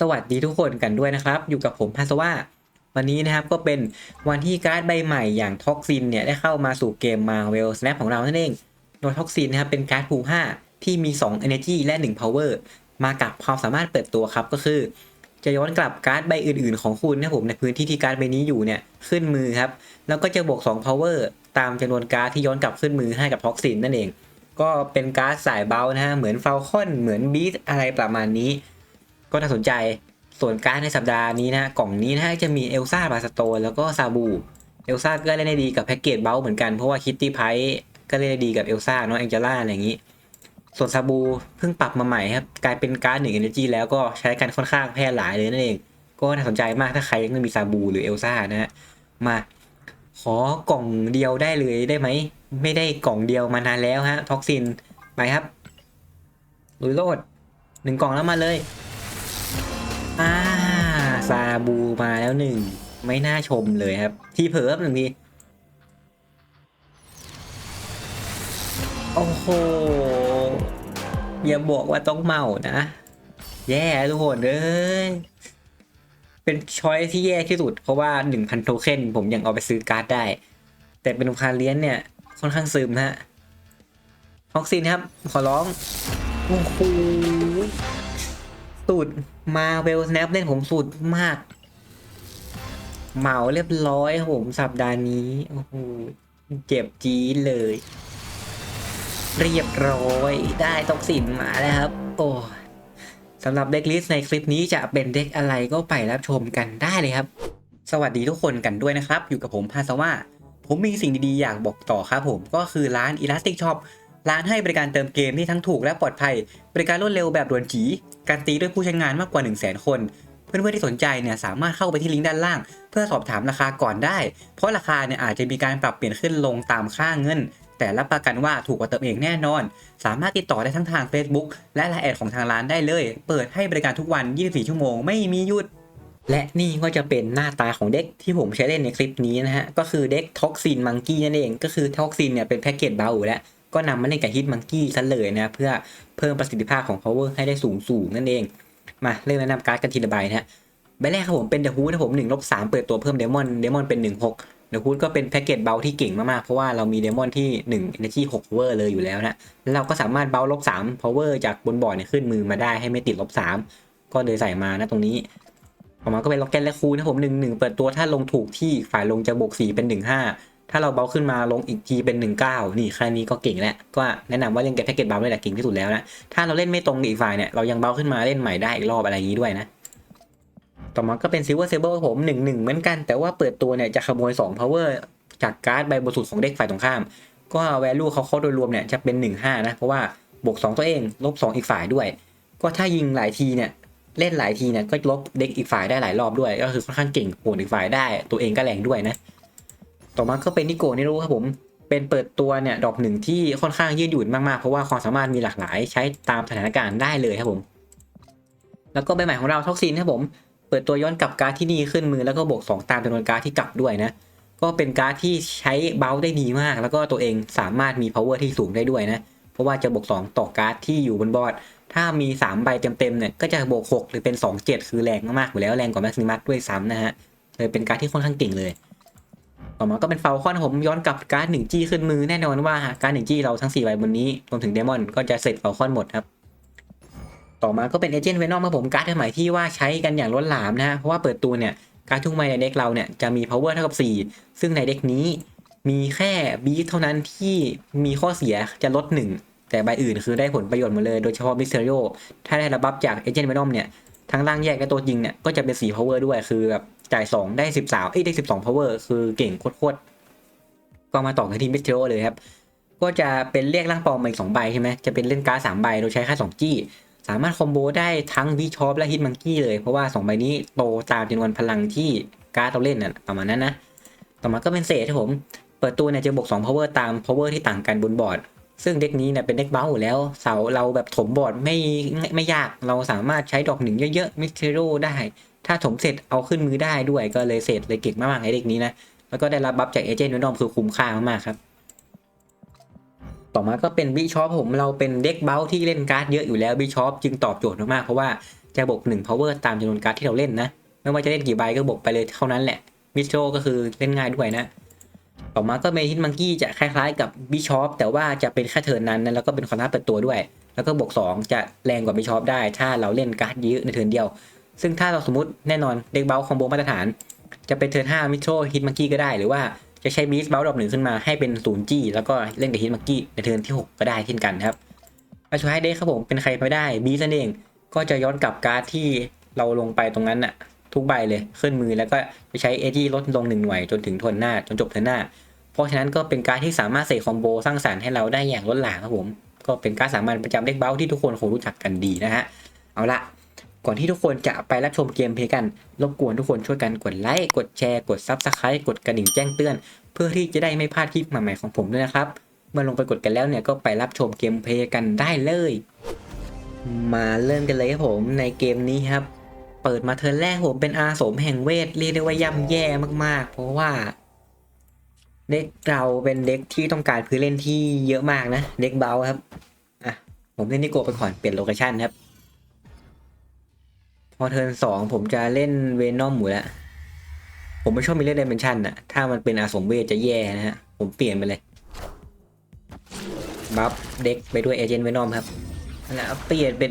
สวัสดีทุกคนกันด้วยนะครับ อยู่กับผมพาสว่าวันนี้นะครับก็เป็นวันที่การ์ดใบใหม่อย่างท็อกซินเนี่ยได้เข้ามาสู่เกมมาเวลสแนปของเรานั่นเองโดยท็อกซินนะครับเป็นการ์ดภู5ที่มี 2 Energy และ 1 Power มากับความสามารถเปิดตัวครับก็คือ จะย้อนกลับการ์ดใบอื่น ๆ ของคุณนะผมในพื้นที่ที่การ์ดใบนี้อยู่เนี่ยขึ้นมือครับแล้วก็จะบวก 2 power ตามจำนวนการ์ดที่ย้อนกลับขึ้นมือให้กับท็อกซินนั่นเอง ก็เป็นการ์ดสายเบานะฮะเหมือนเฟลคอนเหมือนบีทอะไรประมาณนี้ ก็น่าสนใจ ส่วนการในสัปดาห์นี้นะกล่องนี้นะจะมีเอลซ่าบาสโตแล้วก็ซาบูเอลซ่าก็เล่นได้ดีกับแพ็กเกจเบลเหมือนกันเพราะว่าคิตตี้ไพก็เล่นได้ดีกับเอลซ่าเนาะแองเจล่าอะไรอย่างนี้ ส่วนซาบูเพิ่งปรับมาใหม่ครับกลายเป็นการ์ดหนึ่งเอเนจีแล้วก็ใช้กันค่อนข้างแพร่หลายเลยนั่นเอง ก็น่าสนใจมากถ้าใครยังไม่มีซาบูหรือเอลซ่านะฮะมาขอกล่องเดียวได้เลยได้ไหม ไม่ได้กล่องเดียวมานานแล้วฮะท็อกซินไปครับลุยโลดหนึ่งกล่องแล้วมาเลย อ่าซาบูมาแล้วหนึ่ง ไม่น่าชมเลยครับ ที่เผลอหนึ่งทีโอ้โห อย่าบอกว่าต้องเมานะ แย่ทุกคนเอ้ยเป็นช้อยที่แย่ที่สุด เพราะว่า 1,000 โทเค็นผมยังเอาไปซื้อการ์ดได้ แต่เป็นคาเลียนเนี่ย ค่อนข้างซึมฮะฮอกซินครับ ขอร้อง โอ้โห สุดมาเวลสแนปเล่นผมสุดมาก เหมาเรียบร้อยครับผมสัปดาห์นี้ โอ้โห เจ็บจี๊ดเลย เรียบร้อยได้ตกสินมาแล้วครับ โอ้สำหรับเด็กลิสในคลิปนี้จะเป็นเด็กอะไรก็ไปรับชมกันได้เลยครับ สวัสดีทุกคนกันด้วยนะครับ อยู่กับผมพาสว่า ผมมีสิ่งดีๆ อยากบอกต่อครับผมก็คือร้าน Elastic Shop ร้านให้บริการเติมเกมที่ทั้งถูกและปลอดภัย บริการรวดเร็วแบบด่วนจีการตีด้วยผู้ใช้งานมากกว่า 1 0 0 0 0 0 คน เพื่อนๆที่สนใจเนี่ยสามารถเข้าไปที่ลิงก์ด้านล่าง เพื่อสอบถามราคาก่อนได้ เพราะราคาเนี่ยอาจจะมีการปรับเปลี่ยนขึ้นลงตามค่าเงิน แต่รับประกันว่าถูกกว่าเติมเองแน่นอน สามารถติดต่อได้ทั้งทาง Facebook และไลน์แอดของทางร้านได้เลย เปิดให้บริการทุกวัน 24 ชั่วโมงไม่มีหยุดและนี่ก็จะเป็นหน้าตาของเด็กที่ผมใช้เล่นในคลิปนี้นะฮะ ก็คือเด็กท็อกซินมังกี้นั่นเอง ก็คือท็อกซินเนี่ยเป็นแพ็กเกจเบาอยู่แล้ว ก็นำมาเล่นกับฮิตมังกี้ซะเลยนะเพื่อเพิ่มประสิทธิภาพของ power ให้ได้สูงสูงนั่นเอง มาเริ่มแนะนำการ์ดกันทีละใบนะใบแรกครับผมเป็นเดอะฮูดนะผม1ลบ3เปิดตัวเพิ่มเดมอนเดมอนเป็น1 6เดอะฮูดก็เป็นแพ็กเกจเบลที่เก่งมากๆ เพราะว่าเรามีเดมอนที่1 energy 6 power เลยอยู่แล้วนะเราก็สามารถเบลลบ3 power จากบนบอร์ดเนี่ยขึ้นมือมาได้ให้ไม่ติดลบ3ก็เลยใส่มานะตรงนี้ออกมาก็เป็นล็อกเก็ตและคูนะผม1 1เปิดตัวถ้าลงถูกที่ฝ่ายลงจะบวก4เป็น1 5 ถ้าเราเบลขึ้นมาลงอีกทีเป็น 19 นี่แค่นี้ก็เก่งแล้ว ก็แนะนำว่าเล่นแกแพ็กเกจเบลนี่แหละเก่งที่สุดแล้วนะ ถ้าเราเล่นไม่ตรงอีกฝ่ายเนี่ย เรายังเบลขึ้นมาเล่นใหม่ได้อีกรอบอะไรอย่างนี้ด้วยนะ ต่อมาก็เป็นซิลเวอร์เซเบอร์ผมหนึ่งหนึ่งเหมือนกัน แต่ว่าเปิดตัวเนี่ยจะขโมย2 power จากการ์ดใบบนสุดของเด็กฝ่ายตรงข้าม ก็ value เขาเขาโดยรวมเนี่ยจะเป็น 1 5 นะ เพราะว่าบวก 2 ตัวเองลบ 2 อีกฝ่ายด้วย ก็ถ้ายิงหลายทีเนี่ยเล่นหลายทีเนี่ยก็ลบเด็กอีกฝ่ายได้หลายรอบด้วย ก็คือค่อนข้างเก่งโหดอีกฝ่ายได้ ตัวเองก็แรงด้วยนะ ต่อมาก็เป็นนิโกนี่รู้ครับผมเป็นเปิดตัวเนี่ยดอกหนึ่งที่ค่อนข้างยืดหยุ่นมากๆ เพราะว่าความสามารถมีหลากหลายใช้ตามสถานการณ์ได้เลยครับผม แล้วก็ใบใหม่ของเราท็อกซินครับผม เปิดตัวย้อนกลับการ์ดที่นี่ขึ้นมือแล้วก็บวก2ตามจำนวนการ์ดที่กลับด้วยนะ ก็เป็นการ์ดที่ใช้เบลได้ดีมาก แล้วก็ตัวเองสามารถมี power ที่สูงได้ด้วยนะ เพราะว่าจะบวก2ต่อการ์ดที่อยู่บนบอร์ด ถ้ามี 3 ใบเต็มๆเนี่ยก็จะบวก6หรือเป็น 2 7 คือแรงมากๆอยู่แล้วแรงกว่าแม็กซิมัสด้วยซ้ำนะฮะเลยเป็นการ์ดที่ค่อนข้างเก่งเลย ต่อมาก็เป็นเฟลคอนผมย้อนกลับการ์ดหนึ่งจี้ขึ้นมือแน่นอนว่าการ์ดหนึ่งจี้เราทั้ง4ใบบนนี้รวมถึงเดมอนก็จะเสร็จเฟลคอนหมดครับต่อมาก็เป็นเอเจนต์เวนอมครับผมการ์ดใหม่ที่ว่าใช้กันอย่างล้นหลามนะฮะเพราะว่าเปิดตัวเนี่ยการ์ดทุกใบในเด็กเราเนี่ยจะมี power เท่ากับ 4 ซึ่งในเด็กนี้มีแค่บีเท่านั้นที่มีข้อเสียจะลด 1 แต่ใบอื่นคือได้ผลประโยชน์หมดเลยโดยเฉพาะมิสเทอริโอถ้าได้ระบับจากเอเจนต์เวนอมเนี่ยทั้งร่างแยกและตัวจริงเนี่ยก็จะเป็น4 power ด้วยคือแบบ จ่าย2ได้13เอ้ยได้12 power คือเก่งโคตรๆก็มาต่อกันที่มิสเทอริโอเลยครับ ก็จะเป็นเรียกร่างปลอมมาอีกสองใบใช่ไหมจะเป็นเล่นการ์ดสามใบโดยใช้ค่สองจี้ สามารถคอมโบได้ทั้งวีชอปและฮิตมังกี้เลยเพราะว่า2ใบนี้โตตามจำนวนพลังที่การ์ดเราเล่นน่ะประมาณนั้นนะต่อมาก็เป็นเศษที่ผม เปิดตัวเนี่ยจะบวก2 power ตาม power ที่ต่างกันบนบอร์ด ซึ่งเด็กนี้เนี่ยเป็นเด็กเบ้าอยู่แล้ว เสาเราแบบถมบอร์ดไม่ไม่ไม่ยาก เราสามารถใช้ดอกหนึ่งเยอะๆมิสเทโรได้ ถ้าถมเสร็จเอาขึ้นมือได้ด้วยก็เลยเศษเลยเก่งมากๆในเด็กนี้นะ แล้วก็ได้รับบัฟจากเอเจนต์นอมคือคุ้มค่ามากๆครับ ต่อมาก็เป็นบิชอปผมเราเป็นเด็กเบลที่เล่นการ์ดเยอะอยู่แล้วบิชอปจึงตอบโจทย์มากๆเพราะว่าจะบวก1 power ตามจำนวนการ์ดที่เราเล่นนะ ไม่ว่าจะเล่นกี่ใบก็บวกไปเลยเท่านั้นแหละมิสโตก็คือเล่นง่ายด้วยนะต่อมาก็เมทินมังกี้จะคล้ายๆกับบิชอปแต่ว่าจะเป็นแค่เทิร์นนั้นนะแล้วก็เป็นคอนทัพเปิดตัวด้วย แล้วก็บวก2จะแรงกว่าบิชอปได้ ถ้าเราเล่นการ์ดเยอะในเทิร์นเดียว ซึ่งถ้าเราสมมติแน่นอนเด็กเบลคอมโบมาตรฐาน จะเป็นเทิร์น5มิโตฮิตมังกี้ก็ได้ หรือว่าจะใช้บีสเบลดอกหนึ่งขึ้นมาให้เป็น0 g แล้วก็เล่นกับฮิตมังกี้ในเทิร์นที่ 6 ก็ได้เช่นกันครับมาช่วยให้เด็กครับผมเป็นใครไม่ได้บีสนั่นเองก็จะย้อนกลับการ์ดที่เราลงไปตรงนั้นน่ะทุกใบเลยขึ้นมือแล้วก็ไปใช้เอที่ลดลงหนึ่งหน่วยจนถึงทนหน้าจนจบเทิร์นหน้า เพราะฉะนั้นก็เป็นการดที่สามารถเสกคอมโบสร้างสรรค์ให้เราได้อย่างล้นหลามครับผม ก็เป็นการดสามัญประจำเด็กเบ้าที่ทุกคนคงรู้จักกันดีนะฮะ เอาละ ก่อนที่ทุกคนจะไปรับชมเกมเพลย์กัน รบกวนทุกคนช่วยกันกดไลค์ กดแชร์ กดซับสไครต์กดกระดิ่งแจ้งเตือน เพื่อที่จะได้ไม่พลาดคลิปใหม่ๆของผมด้วยนะครับ เมื่อลงไปกดกันแล้วเนี่ยก็ไปรับชมเกมเพลย์กันได้เลย มาเริ่มกันเลยครับผมในเกมนี้ครับ เปิดมาเทิร์นแรกผมเป็นอาสมแห่งเวทเรียกได้ว่าย่ำแย่มากๆ เพราะว่าเด็กเราเป็นเด็กที่ต้องการพื้นเล่นที่เยอะมากนะ เด็กเบาครับ อะ ผมเล่นนิโกไปก่อนเปลี่ยนโลเคชันครับ พอเทิร์นสองผมจะเล่นเวนอมหมูแล้วผมไม่ชอบมีเล่นเดิเมนชันอะถ้ามันเป็นอาสมเวทจะแย่นะฮะ ผมเปลี่ยนไปเลย บัฟเด็กไปด้วยเอเจนต์เวนอมครับ แล้วเปลี่ยนเป็น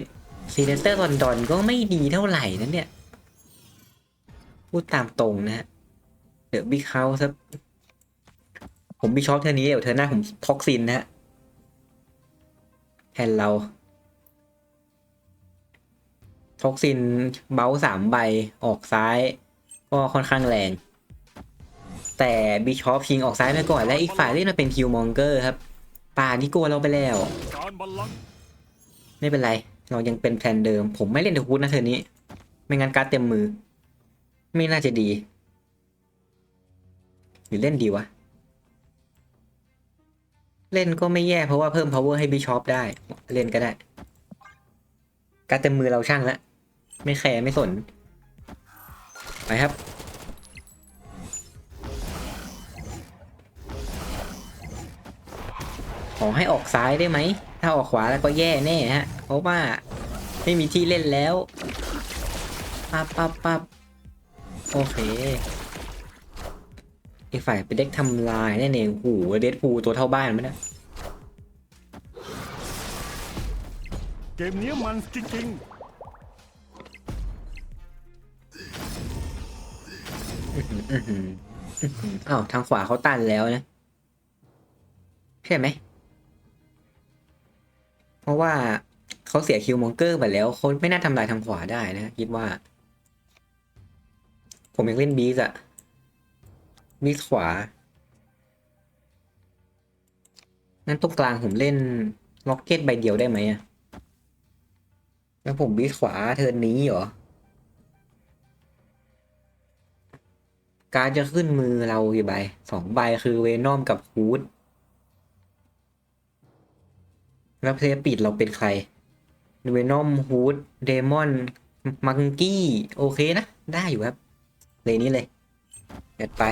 ซีเนเตอร์ลอนดอนก็ไม่ดีเท่าไหร่นะเนี่ย พูดตามตรงนะฮะ เดอะบิ๊กเฮาส์ครับ ผมมีช็อปเท่านี้เดี๋ยวเธอหน้าผมท็อกซินนะฮะแทนเรา ท็อกซินเบ้าสามใบออกซ้าย ก็ค่อนข้างแรง แต่บิชอปชิงออกซ้ายไปก่อนและอีกฝ่ายเล่นมาเป็นคิวมองเกอร์ครับป่านี่โกลัวเราไปแล้ว ไม่เป็นไร เรายังเป็นแพลนเดิม ผมไม่เล่นเดอะฮูดนะเธอนี้ ไม่งั้นการ์ดเต็มมือ ไม่น่าจะดี หรือเล่นดีวะ เล่นก็ไม่แย่เพราะว่าเพิ่ม power ให้บิชอปได้ เล่นก็ได้ การดเต็มมือเราช่างแล้ว ไม่แคร์ไม่สน ไปครับ ขอให้ออกซ้ายได้ไหม ถ้าออกขวาแล้วก็แย่แน่ฮะ เพราะว่าไม่มีที่เล่นแล้ว ปั๊บปั๊บปั๊บโอเคอีกฝ่ายเป็นเด็กทำลายแน่เองโอ้โหเด็ดพูตัวเท่าบ้านมันนะเกมนี้มันจริงๆ อหืออื้อหืออ้าวทางขวาเขาตันแล้วนะ ใช่ไหม เพราะว่าเขาเสียคิวมองเกอร์ไปแล้วเขาไม่น่าทำลายทางขวาได้นะคิดว่า ผมยังเล่นบีสอะบีสขวางั้นตรงกลางผมเล่นล็อกเก็ตใบเดียวได้ไหมอะแล้วผมบีสขวาเทินนี้เหรอ การจะขึ้นมือเรากี่ใบสองใบคือเวนอมกับฮูดแล้วเพลย์ปิดเราเป็นใครเวนอมฮูดเดมอนมังกี้ โอเคนะ ได้อยู่ครับ เลยนี้เลยเด็ดไป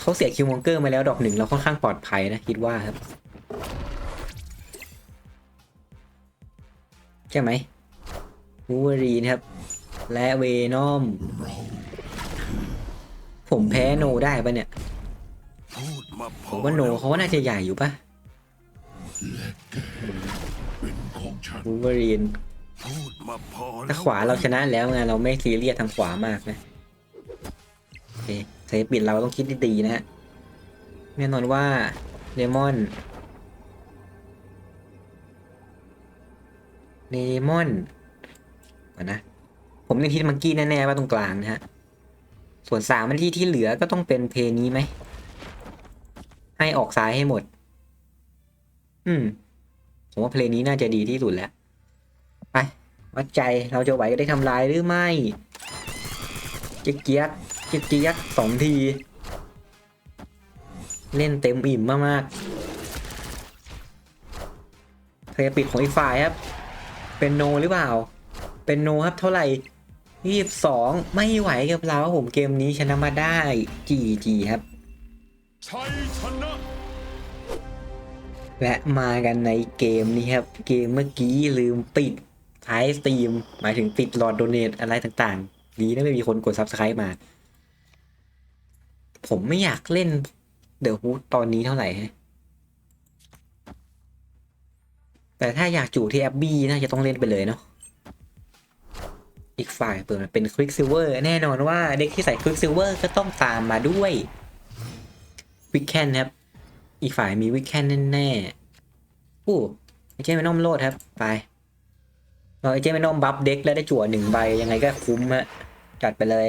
เขาเสียคิวมองเกอร์มาแล้วดอกหนึ่งเราค่อนข้างปลอดภัยนะ คิดว่าครับ ใช่ไหมวูเวอรีนครับ และเวนอม ผมแพ้โนได้ปะเนี่ย ผมว่าโนเขาก็น่าจะใหญ่อยู่ปะเป็นของฉันวูเวอรีนถ้าขวาเราชนะแล้วไงเราไม่ซีเรียสทางขวามากนะโอเคเซฟปิดเราต้องคิดดีๆนะฮะแน่นอนว่าเดมอนเดมอนก่อนนะ ผมเล่นทิศมังกี้แน่ๆว่าตรงกลางนะฮะ ส่วนสามมันที่ที่เหลือก็ต้องเป็นเพลงนี้ไหม ให้ออกซ้ายให้หมด อืม ผมว่าเพลงนี้น่าจะดีที่สุดแล้ว ไป วัดใจเราจะไหวก็ได้ทำลายหรือไม่เจ๊กเกียกเจ๊กเกียกสองที เล่นเต็มอิ่มมากๆเพลย์ปิดของอีกฝ่ายครับ เป็นโนหรือเปล่า เป็นโนครับเท่าไหร่ ยี่สิบสองไม่ไหวกับเราครับผมเกมนี้ชนะมาได้จีจีครับชัยชนะและมากันในเกมนี้ครับ เกมเมื่อกี้ลืมปิดท้ายสตรีม หมายถึงปิดหลอดโดเนทอะไรต่างๆ ดีนะไม่มีคนกด subscribe มา ผมไม่อยากเล่นเดอะฮูดตอนนี้เท่าไหร่ฮะแต่ถ้าอยากจู่ที่แอบบี้น่าจะต้องเล่นไปเลยเนาะ อีกฝ่ายเปิดมาเป็นควิกซิลเวอร์แน่นอนว่าเด็กที่ใส่ควิกซิลเวอร์ก็ต้องตามมาด้วยวิกแคนครับ อีกฝ่ายมีวิกแคนแน่ๆอู้ไอเจมนอมโลดครับ ไปราไอเจมนอมบัฟเด็กแล้วได้จั่วหนึ่งใบยังไงก็คุ้มฮะจัดไปเลย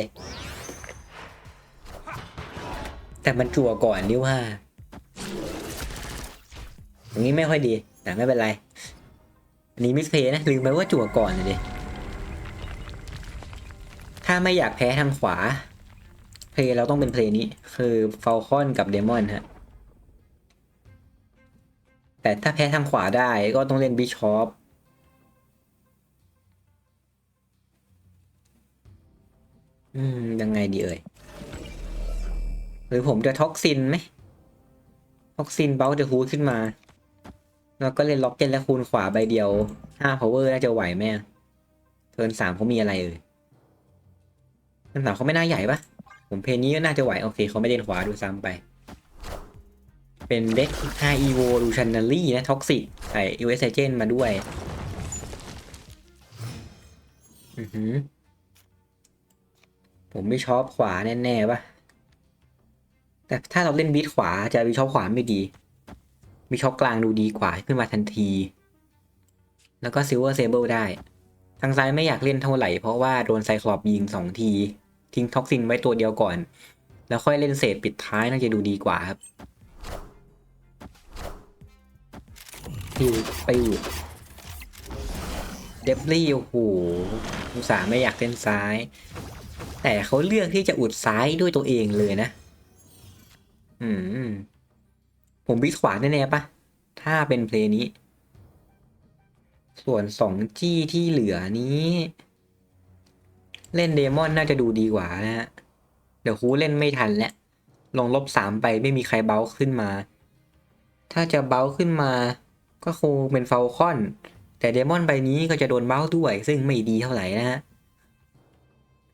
แต่มันจั่วก่อนนี่ว่าอย่างนี้ไม่ค่อยดี แต่ไม่เป็นไร อันนี้มิสเพย์นะลืมไปว่าจั่วก่อนนะดิ ถ้าไม่อยากแพ้ทางขวา เพลย์เราต้องเป็นเพลย์นี้ คือฟ a ลคอนกับเดมอนฮะ แต่ถ้าแพ้ทางขวาได้ก็ต้องเล่นบิชอปอืม ยังไงดีเอ่ย หรือผมจะท็อกซินไหมท็อกซินเบลเดอะฮูดขึ้นมา แล้วก็เล่นล็อกเก็ตและคูณขวาใบเดียวห้าพาวเวอร์น่าจะไหวไหมเทิร์นสามเขามีอะไรเอ่ย เทิร์นสามเขาไม่น่าใหญ่ปะผมเพลงนี้ก็น่าจะไหว โอเคเขาไม่เล่นขวาดูซ้ำไป เป็นเด็ก High Evolutionary นะท็อกซิใส่ US Agent มาด้วย อือหือ ผมไม่ชอบขวาแน่ๆปะแต่ถ้าเราเล่นบีทขวาจะบีชอบขวาไม่ดีมีช็อคกลางดูดีกว่าขึ้นมาทันที แล้วก็ซิลเวอร์เซเบิลได้ ทางซ้ายไม่อยากเล่นเท่าไหร่เพราะว่าโดนไซคลอปยิงสองที ทิ้งท็อกซินไว้ตัวเดียวก่อน แล้วค่อยเล่นเศษปิดท้ายน่าจะดูดีกว่าครับปิวปิวเดบลี่โอ้โหอุตส่าห์ไม่อยากเล่นซ้าย แต่เขาเลือกที่จะอุดซ้ายด้วยตัวเองเลยนะ อืม ผมบิดขวาแน่ๆปะถ้าเป็นเพลงนี้ ส่วนสองจี้ที่เหลือนี้ เล่นเดมอนน่าจะดูดีกว่านะฮะ เดี๋ยวคูเล่นไม่ทันแล้วลงลบสามไปไม่มีใครเบ้าขึ้นมา ถ้าจะเบ้าขึ้นมา ก็คงเป็นเฟลคอน แต่เดมอนใบนี้ก็จะโดนเบ้าด้วย ซึ่งไม่ดีเท่าไหร่นะฮะ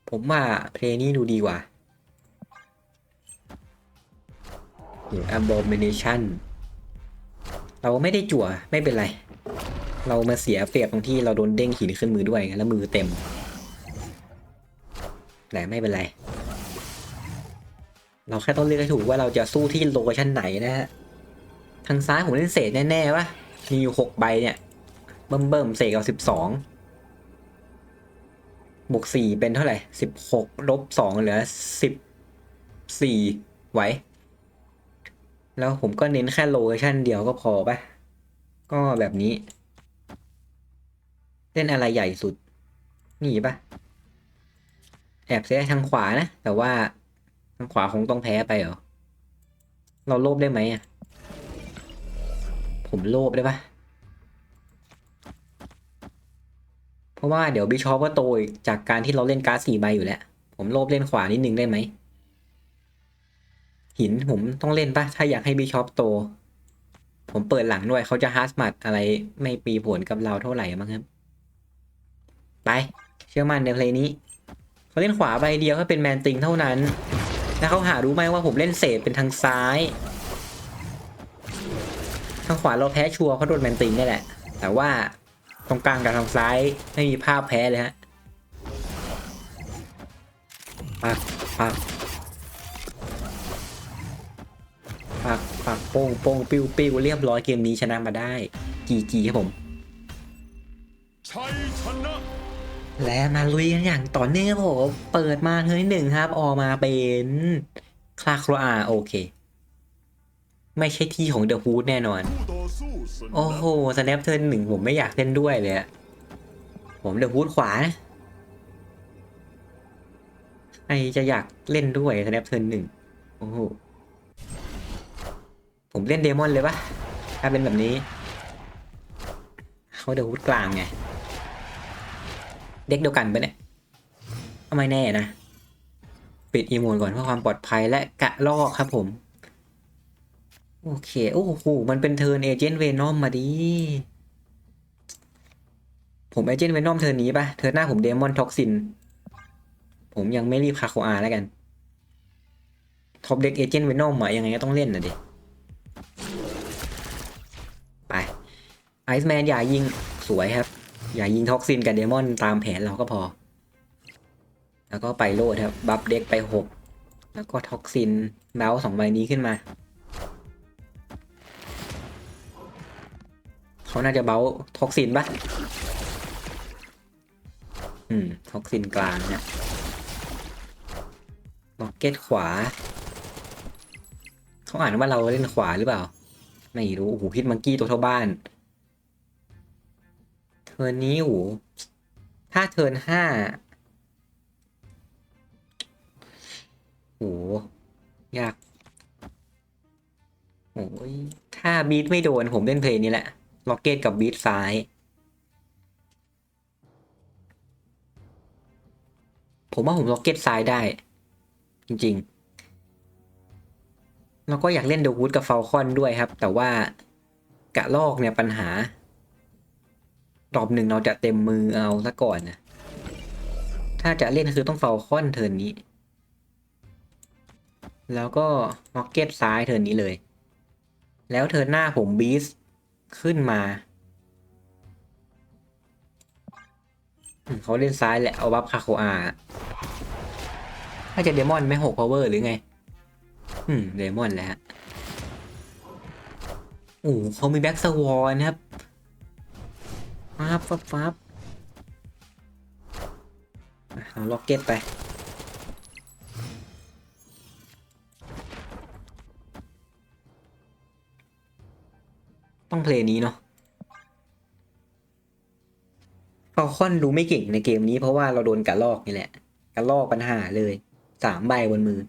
ผมว่าเพลงนี้ดูดีกว่าหรือ abomination เราไม่ได้จั่วไม่เป็นไร เรามาเสียเปรียบตรงที่เราโดนเด้งหินขึ้นมือด้วย แล้วมือเต็ม แต่ไม่เป็นไร เราแค่ต้องเลือกให้ถูกว่าเราจะสู้ที่โลเคชั่นไหนนะฮะ ทางซ้ายผมเล่นเศษแน่ๆวะมีอยู่หกใบเนี่ย เบิ่มเบิ่มๆเศษเอาสิบสองบวกสี่เป็นเท่าไหร่สิบหกลบสองเหลือสิบสี่ไหว แล้วผมก็เน้นแค่โลเคชั่นเดียวก็พอปะก็แบบนี้ เล่นอะไรใหญ่สุด นี่ปะ แอบเสียทางขวานะ แต่ว่าทางขวาคงต้องแพ้ไปเหรอ เราโลภได้ไหมอะ ผมโลภได้ปะเพราะว่าเดี๋ยวบิชอปก็โตอีกจากการที่เราเล่นการ์ดสี่ใบอยู่แล้ว ผมโลภเล่นขวานิดนึงได้ไหม หินผมต้องเล่นปะถ้าอยากให้บิชอปโต ผมเปิดหลังด้วยเขาจะฮาร์สมัดอะไรไม่ปีผลกับเราเท่าไหร่มั้งครับ ไป เชื่อมั่นในเพลงนี้ เขาเล่นขวาใบเดียวก็เป็นแมนติงเท่านั้น แล้วเขาหารู้ไหมว่าผมเล่นเศษเป็นทางซ้าย ทางขวาเราแพ้ชัวร์เขาโดนแมนติงนี่แหละ แต่ว่าตรงกลางกับทางซ้ายไม่มีภาพแพ้เลยฮะปักปักปักปักโป้งโป้งปิ้วปิ้วเรียบร้อยเกมนี้ชนะมาได้จีจีครับผม ชัยชนะ และมาลุยกันอย่างต่อเนื่องครับผมเปิดมาเทอร์นหนึ่งครับ ออกมาเป็นคลาโครอาโอเค ไม่ใช่ที่ของเดอะฮูดแน่นอน โอ้โหสแนปเทิร์นหนึ่งผมไม่อยากเล่นด้วยเลยอะผมเดอะฮูดขวานะใครจะอยากเล่นด้วยสแนปเทิร์นหนึ่งโอ้โหผมเล่นเดมอนเลยปะถ้าเป็นแบบนี้ เขาเดอะฮูดกลางไง เด็กเดียวกันปะเนี่ยก็ไม่แน่นะ ปิดอีโมนก่อนเพื่อความปลอดภัยและกะลอกครับผม โอเค โอ้โห มันเป็นเทิร์นเอเจนต์เวนอมมาดีผมเอเจนต์เวนอมเธอนี้ปะเธอหน้าผมเดมอนท็อกซิน ผมยังไม่รีบคาโคอาแล้วกันท็อปเด็กเอเจนต์เวนอมอะยังไงก็ต้องเล่นนะดิไปไอซ์แมนอย่ายิงสวยครับ อย่ายิงท็อกซินกับเดมอนตามแผนเราก็พอ แล้วก็ไปโลดครับ บัฟเด็กไปหกแล้วก็ท็อกซินเบลสองใบนี้ขึ้นมา เขาน่าจะเบลท็อกซินปะอืม ท็อกซินกลางเนี่ยล็อกเก็ตขวา เขาอ่านว่าเราเล่นขวาหรือเปล่า ไม่รู้ โอ้โหพิษมังกี้ตัวเท่าบ้าน เทิร์นนี้โอ้โหถ้าเทิร์นห้าโอ้โหยากโอ้ยถ้าบีทไม่โดนผมเล่นเพลงนี้แหละล็อกเก็ตกับบีทซ้ายผมว่าผมล็อกเก็ตซ้ายได้ จริงๆ แล้วก็อยากเล่นเดอะวูดกับเฟลคอนด้วยครับ แต่ว่ากะลอกเนี่ยปัญหา รอบหนึ่งเราจะเต็มมือเอาซะก่อนนะ ถ้าจะเล่นคือต้องเฟ a ลคอนเทิร์นนี้ แล้วก็ล็อกเก็ตซ้ายเทิร์นนี้เลย แล้วเทิร์นหน้าผมบีสขึ้นมาเขาเล่นซ้ายแหละ เอาบัฟคาโคอาถ้าจะเดมอนไม่หกพาวเวอร์หรือไง อืม เดมอนแหละฮะโอ้โหเขามีแบ็กสวอนครับ ฟับฟับฟับเอาล็อกเก็ตไปต้องเพลย์นี้เนาะฟอลคอนดูไม่เก่งในเกมนี้เพราะว่าเราโดนกระลอกนี่แหละ กระลอกปัญหาเลย สามใบบนมือ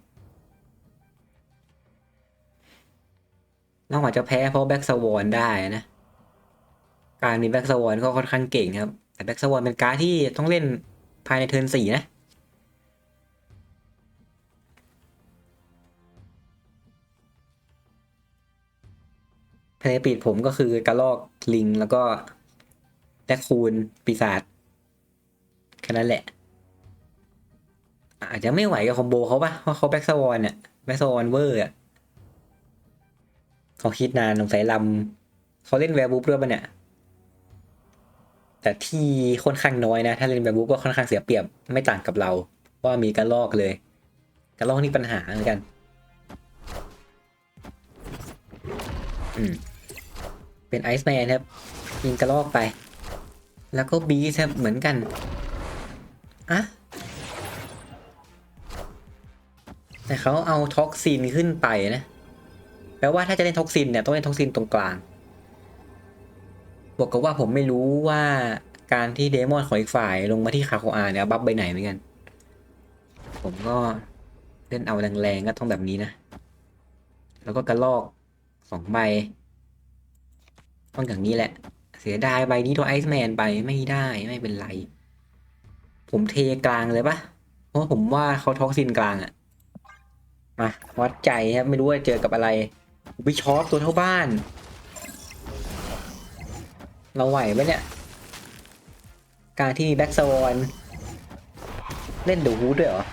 เราอาจจะแพ้เพราะแบ็กสวอนได้นะ การมีแบ็กสวอนก็ค่อนข้างเก่งครับ แต่แบ็กสวอนเป็นการดที่ต้องเล่นภายในเทิร์นสี่นะเพลย์ปีดผมก็คือกระลอกลิงแล้วก็แดกคูนปีศาจแค่นั้นแหละ อาจจะไม่ไหวกับคอมโบเขาปะเพราะเขาแบ็กสวอนเนี่ยแบ็กสวอนเวอร์อะเขาคิดนานสงสัยลำเขาเล่นแวร์บูฟด้วยปะเนี่ย แต่ที่ค่อนข้างน้อยนะ ถ้าเล่นแวร์บูฟก็ค่อนข้างเสียเปรียบไม่ต่างกับเรา ว่ามีกระลอกเลยกระลอกนี่ปัญหาเหมือนกัน อืม เป็นไอซ์แมนครับยิงกระลอกไป แล้วก็บีสครับเหมือนกันอะแต่เขาเอาท็อกซินขึ้นไปนะ แปลว่าถ้าจะเล่นท็อกซินเนี่ย ต้องเล่นท็อกซินตรงกลาง บวกกับว่าผมไม่รู้ว่าการที่เดมอนของอีกฝ่ายลงมาที่คาโคอาเนี่ยบัฟใบไหนเหมือนกัน ผมก็เล่นเอาแรงๆก็ต้องแบบนี้นะ แล้วก็กระลอกสองใบต้องอย่างนี้แหละ เสียดายใบนี้ตัวไอซ์แมนไปไม่ได้ไม่เป็นไร ผมเทกลางเลยปะเพราะผมว่าเขาท็อกซินกลางอะมาวัดใจครับไม่รู้ว่าเจอกับอะไรวิชอปตัวเท่าบ้าน เราไหวไหมเนี่ย การที่แบ็กซอนเล่นดูฮูดด้วยเหรอ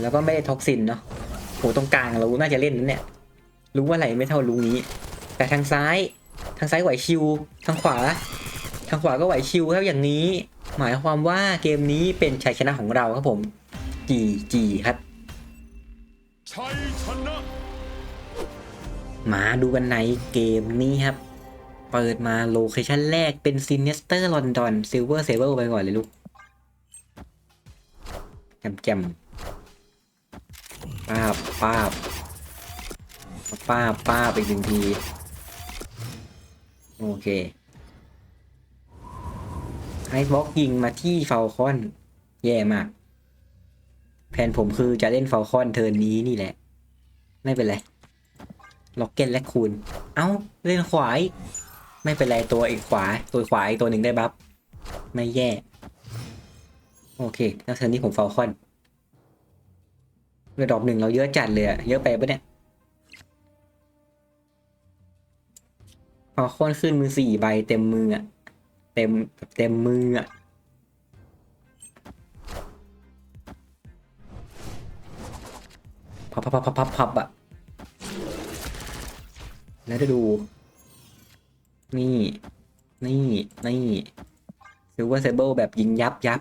แล้วก็ไม่ได้ท็อกซินเนาะโหตรงกลางเราน่าจะเล่นนั่นเนี่ย รู้ว่าอะไรไม่เท่ารู้นี้ แต่ทางซ้าย ทางซ้ายไหวชิว ทางขวา ทางขวาก็ไหวชิวครับอย่างนี้ หมายความว่าเกมนี้เป็นชัยชนะของเราครับผม จีจีครับ ชัยชนะ มาดูกันในเกมนี้ครับ เปิดมาโลเคชันแรกเป็นซินเนสเตอร์ลอนดอนซิลเวอร์เซเวอร์ไปก่อนเลยลูกแจมแจมป้าบป้าบป้าบป้าบอีกหนึ่งที โอเคไอซ์บ็อกยิงมาที่เฟลคอน แย่มาก แผนผมคือจะเล่นเฟลคอนเทิร์นนี้นี่แหละ ไม่เป็นไร ล็อกเก็ตและคูณ เอ้า เล่นขวาไม่เป็นไรตัวอีกขวา ตัวขวาอีกตัวหนึ่งได้บัฟ ไม่แย่ โอเคแล้วเทิร์นนี้ผมฟ a ลคอนระดับหนึ่งเราเยอะจัดเลยอะเยอะไปปะเนี่ยฟอค้นขึ้นมือสี่ใบเต็มมืออะเต็มเต็มมืออะพับพับพับพับพับอะ แล้วจะดู นี่ นี่นี่ซิลเวอร์เซเบิลแบบยิงยับยับ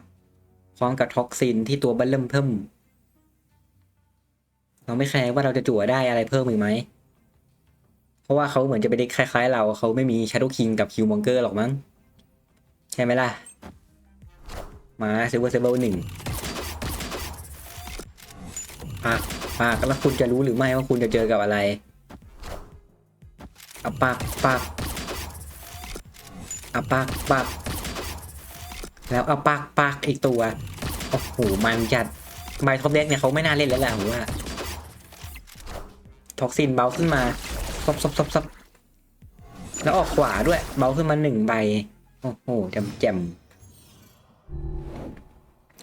พร้อมกับท็อกซินที่ตัวบัลเริ่มเพิ่มเราไม่แคร์ว่าเราจะจั่วได้อะไรเพิ่มอีกไหม เพราะว่าเขาเหมือนจะไปนเด็กคล้ายๆ เราเขาไม่มี Shadow King กับ Kill Monger หรอกมั้ง ใช่ไหมล่ะ มาซิลเวอร์เซเบิลหนึ่งปากปากแล้วคุณจะรู้หรือไม่ว่าคุณจะเจอกับอะไร เอาปากปากเอาปากปากแล้วเอาปากปากอีกตัว โอ้โห มันจัดใบท็อปเด็กเนี่ยเขาไม่น่าเล่นแล้วแหละผมว่าท็อกซินเบาขึ้นมาซบซบซบซบแล้วออกขวาด้วย เบาขึ้นมาหนึ่งใบ โอ้โหจ่มแจม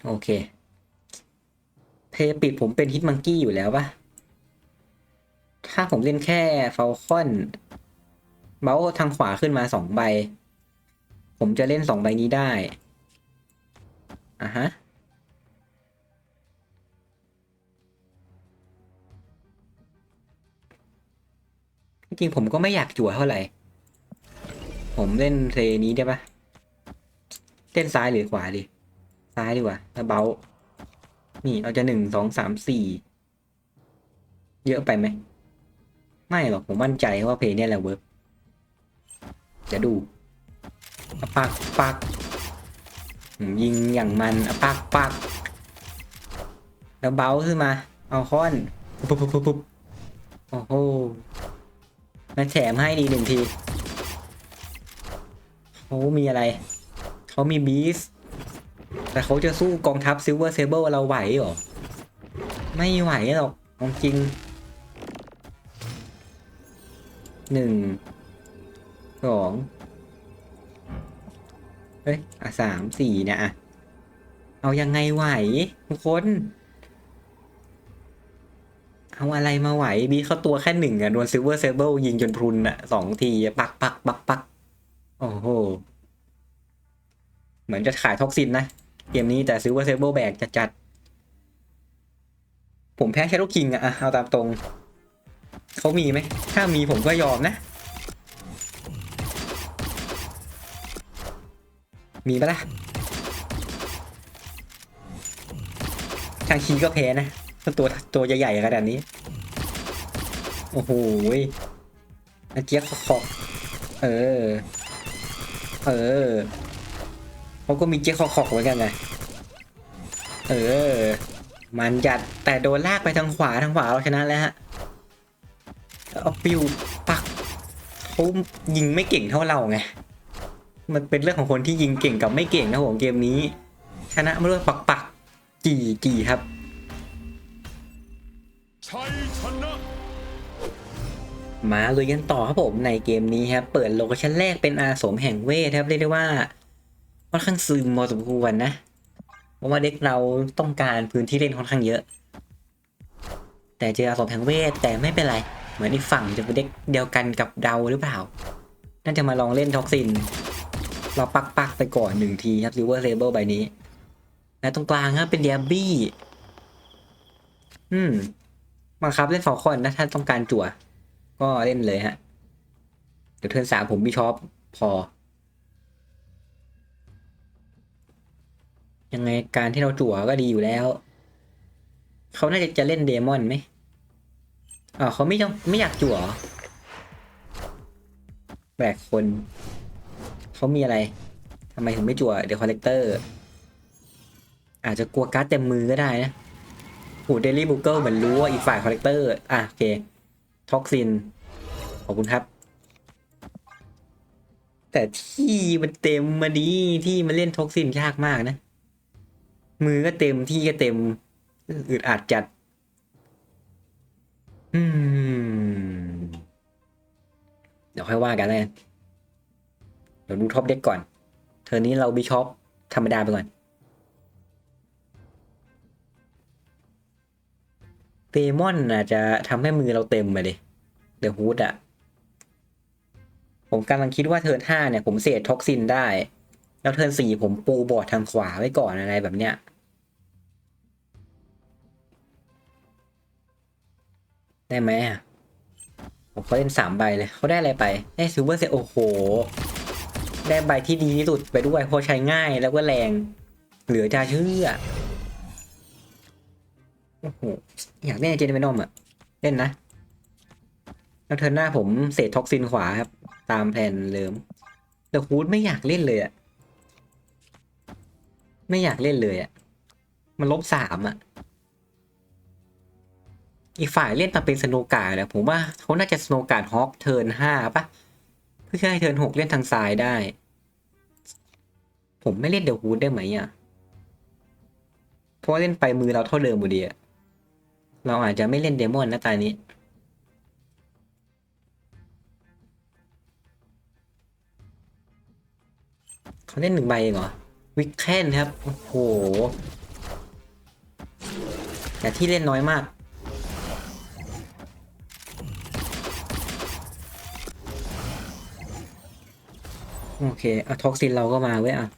โอเค เพย์ปิดผมเป็นฮิตมังกี้อยู่แล้วปะถ้าผมเล่นแค่ฟลคอน เบาทางขวาขึ้นมาสองใบ ผมจะเล่นสองใบนี้ได้ อะฮะ จริงผมก็ไม่อยากจั่วเท่าไหร่ ผมเล่นเพลนี้ได้ปะเล่นซ้ายหรือขวาดี ซ้ายดีกว่าแล้วเบานี่เราจะหนึ่งสองสามสี่เยอะไปไหม ไม่หรอกผมมั่นใจว่าเพลย์เนี่ยแหละเวิร์ก จะดูอะปักปักยิงอย่างมันอะปักปักแล้วเบาขึ้นมา เอาค้อนปุ๊บปุ๊บปุ๊บปุ๊บโอ้โหมาแถมให้ดีหนึ่งทีเขามีอะไร เขามีบีส แต่เขาจะสู้กองทัพซิลเวอร์เซเบิลเราไหวหรอ ไม่ไหวหรอกจริงหนึ่ง สองเฮ้ยอะสามสี่เนี่ยอะเอายังไงไหวทุกคน เอาอะไรมาไหวบีเขาตัวแค่หนึ่งอะโดนซิลเวอร์เซเบิลยิงจนพรุนอะสองทีปักปักปักปักโอ้โห เหมือนจะขายท็อกซินนะ เกมนี้แต่ซิลเวอร์เซเบิลแบกจัดจัด ผมแพ้แคโรคิงอะเอาตามตรง เขามีไหม ถ้ามีผมก็ยอมนะ มีปะล่ะทางคีก็แพ้นะตัวตัวใหญ่ๆขนาดนี้ โอ้โหอาเจี๊ยบขอกเออ เออเขาก็มีเจี๊ยบขอกเหมือนกันไงเออ มันจัดแต่โดนลากไปทางขวาทางขวาเราชนะแล้วฮะเอาปิวปักเขายิงไม่เก่งเท่าเราไง มันเป็นเรื่องของคนที่ยิงเก่งกับไม่เก่งนะผมเกมนี้ ชนะไม่รู้ปักปักๆกี่กี่ครับชัยชนะมาลุยกันต่อครับผมในเกมนี้ครับเปิดโลเคชั่นแรกเป็นอาสมแห่งเวทครับเรียกได้ว่าค่อนข้างซึมพอสมควรนะเพราะว่าเด็กเราต้องการพื้นที่เล่นค่อนข้างเยอะ แต่เจออาสมแห่งเวทแต่ไม่เป็นไรเหมือนอีกฝั่งจะเป็นเด็กเดียวกันกับเดาหรือเปล่า น่าจะมาลองเล่นท็อกซิน เราปักปักๆไปก่อนหนึ่งทีครับริเวอร์เซเบิลใบนี้ และตรงกลางครับเป็นเดียบี้ อืมบังคับเล่นฟอลคอนนะถ้าต้องการจั่ว ก็เล่นเลยฮะ เดี๋ยวเทิร์นสามผมบิชอปพอ ยังไงการที่เราจั่วก็ดีอยู่แล้ว เขาน่าจะจะเล่นเดมอนไหมอ๋อเขาไม่ต้องไม่อยากจั่วเหรอแบกคน เขามีอะไรทำไมถึงไม่จั่วเดี๋ยวคอลเลกเตอร์อาจจะกลัวการ์ดเต็มมือก็ได้นะโหเดลี่บุกเกิลเหมือนรู้ว่าอีกฝ่ายคอลเลกเตอร์อะโอเคท็อกซิน ขอบคุณครับ แต่ที่มันเต็มมาดีที่มันเล่นท็อกซินยากมากนะ มือก็เต็มที่ก็เต็มอึดอัดจัด อืม เดี๋ยวค่อยว่ากันเลย เดี๋ยวดูท็อปเด็กก่อนเธอนี้เราบิชอปธรรมดาไปก่อนเดมอนอาจจะทำให้มือเราเต็มไปดิเดอะฮูดอะผมกำลังคิดว่าเทิร์นห้าเนี่ยผมเสดท็อกซินได้ แล้วเทิร์นสี่ผมปูบอร์ดทางขวาไว้ก่อนอะไรแบบเนี้ยได้ไหมอะผมเขาเล่นสามใบเลยเขาได้อะไรไป ได้ซิลเวอร์เซโอ้โห ได้ใบที่ดีที่สุดไปด้วยเพราะใช้ง่ายแล้วก็แรง เหลือจะเชื่อโอ้โหอยากเล่นเจนเวนอมอะเล่นนะแล้วเทิร์นหน้าผมเศษท็อกซินขวาครับ ตามแผนเลิมแต่ฮูดไม่อยากเล่นเลยอะไม่อยากเล่นเลยอะมันลบสามอะอีกฝ่ายเล่นมาเป็นสโนการ์ดอะผมว่าเขาน่าจะสโนกาดฮอกเทิร์นห้าปะ เพื่อให้เทิร์นหกเล่นทางซ้ายได้ ผมไม่เล่นเดอะฮูดได้ไหมอะเพราะว่าเล่นไปมือเราเท่าเดิมอยู่ดีอะเราอาจจะไม่เล่นเดมอนนะตายนี้เขาเล่นหนึ่งใบเองเหรอ วิกแคนครับ โอ้โห แต่ที่เล่นน้อยมาก โอเคอาท็อกซินเราก็มาเว้ยอะ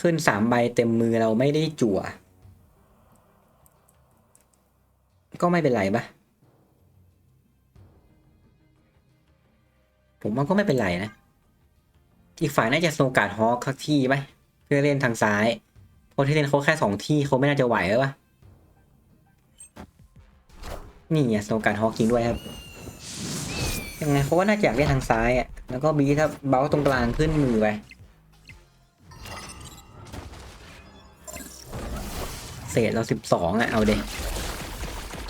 ขึ้นสามใบเต็มมือเราไม่ได้จั่ว ก็ไม่เป็นไรปะผมว่าก็ไม่เป็นไรนะ อีกฝ่ายน่าจะโนการ์ดฮอกสักที่ไหมเพื่อเล่นทางซ้ายเพราะที่เล่นเขาแค่สองที่เขาไม่น่าจะไหวแล้วปะนี่ไงโนการ์ดฮอกจริงด้วยครับ ยังไงเขาก็น่าจะอยากเล่นทางซ้ายอะ แล้วก็บีถ้าเบ้าตรงกลางขึ้นมือไป เศษเราสิบสองอะ เอาเด็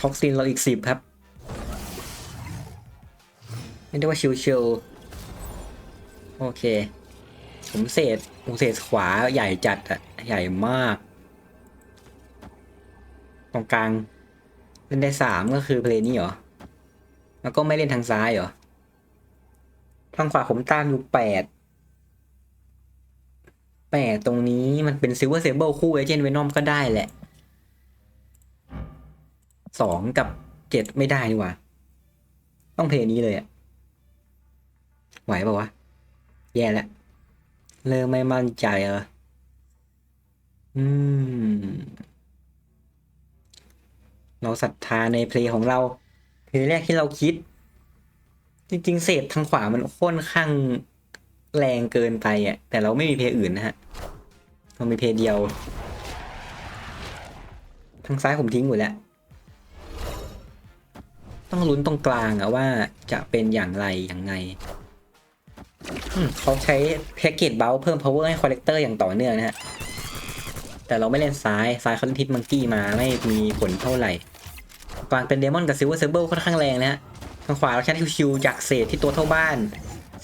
ท็อกซินเราอีกสิบครับ ไม่ได้ว่าชิวๆโอเค ผมเศษผมเศษขวาใหญ่จัดอะใหญ่มาก ตรงกลางเล่นได้สามก็คือเพลงนี้เหรอแล้วก็ไม่เล่นทางซ้ายเหรอ ทางขวาผมตามอยู่แปดแปดตรงนี้มันเป็นซิลเวอร์เซเบิลคู่เอเจนต์เวนอมก็ได้แหละสองกับเจ็ดไม่ได้นี่หว่า ต้องเพลงนี้เลยอะไหวปล่าวะ แย่แล้วเริ่มไม่มั่นใจเอออืม เราศรัทธาในเพลงของเราเพลงแรกที่เราคิด จริงๆเศษทางขวามันค่อนข้างแรงเกินไปอะ แต่เราไม่มีเพลงอื่นนะฮะเรามีเพลงเดียว ทางซ้ายผมทิ้งหมดแล้ว ต้องลุ้นตรงกลางอะว่าจะเป็นอย่างไรอย่างไงเขาใช้แพ็กเกจเบลเพิ่ม power ให้คอลเลกเตอร์อย่างต่อเนื่องนะฮะ แต่เราไม่เล่นซ้าย ซ้ายเขาเล่นทิศมังกี้มาไม่มีผลเท่าไหร่ กลางเป็นเดมอนกับซิลเวอร์เซเบิลค่อนข้างแรงนะฮะ ทางขวาเราใช้คิวๆจากเศษที่ตัวเท่าบ้าน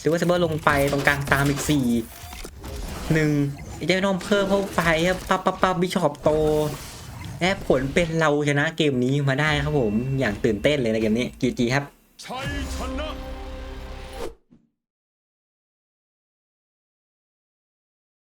ซิลเวอร์เซเบอร์ลงไปตรงกลางตามอีกสี่หนึ่งอีเจนอมเพิ่มเข้าไปครับปั๊บปั๊บปั๊บบิชอปโตแอบผลเป็นเราชนะเกมนี้มาได้ครับผมอย่างตื่นเต้นเลยในเกมนี้จีจีครับ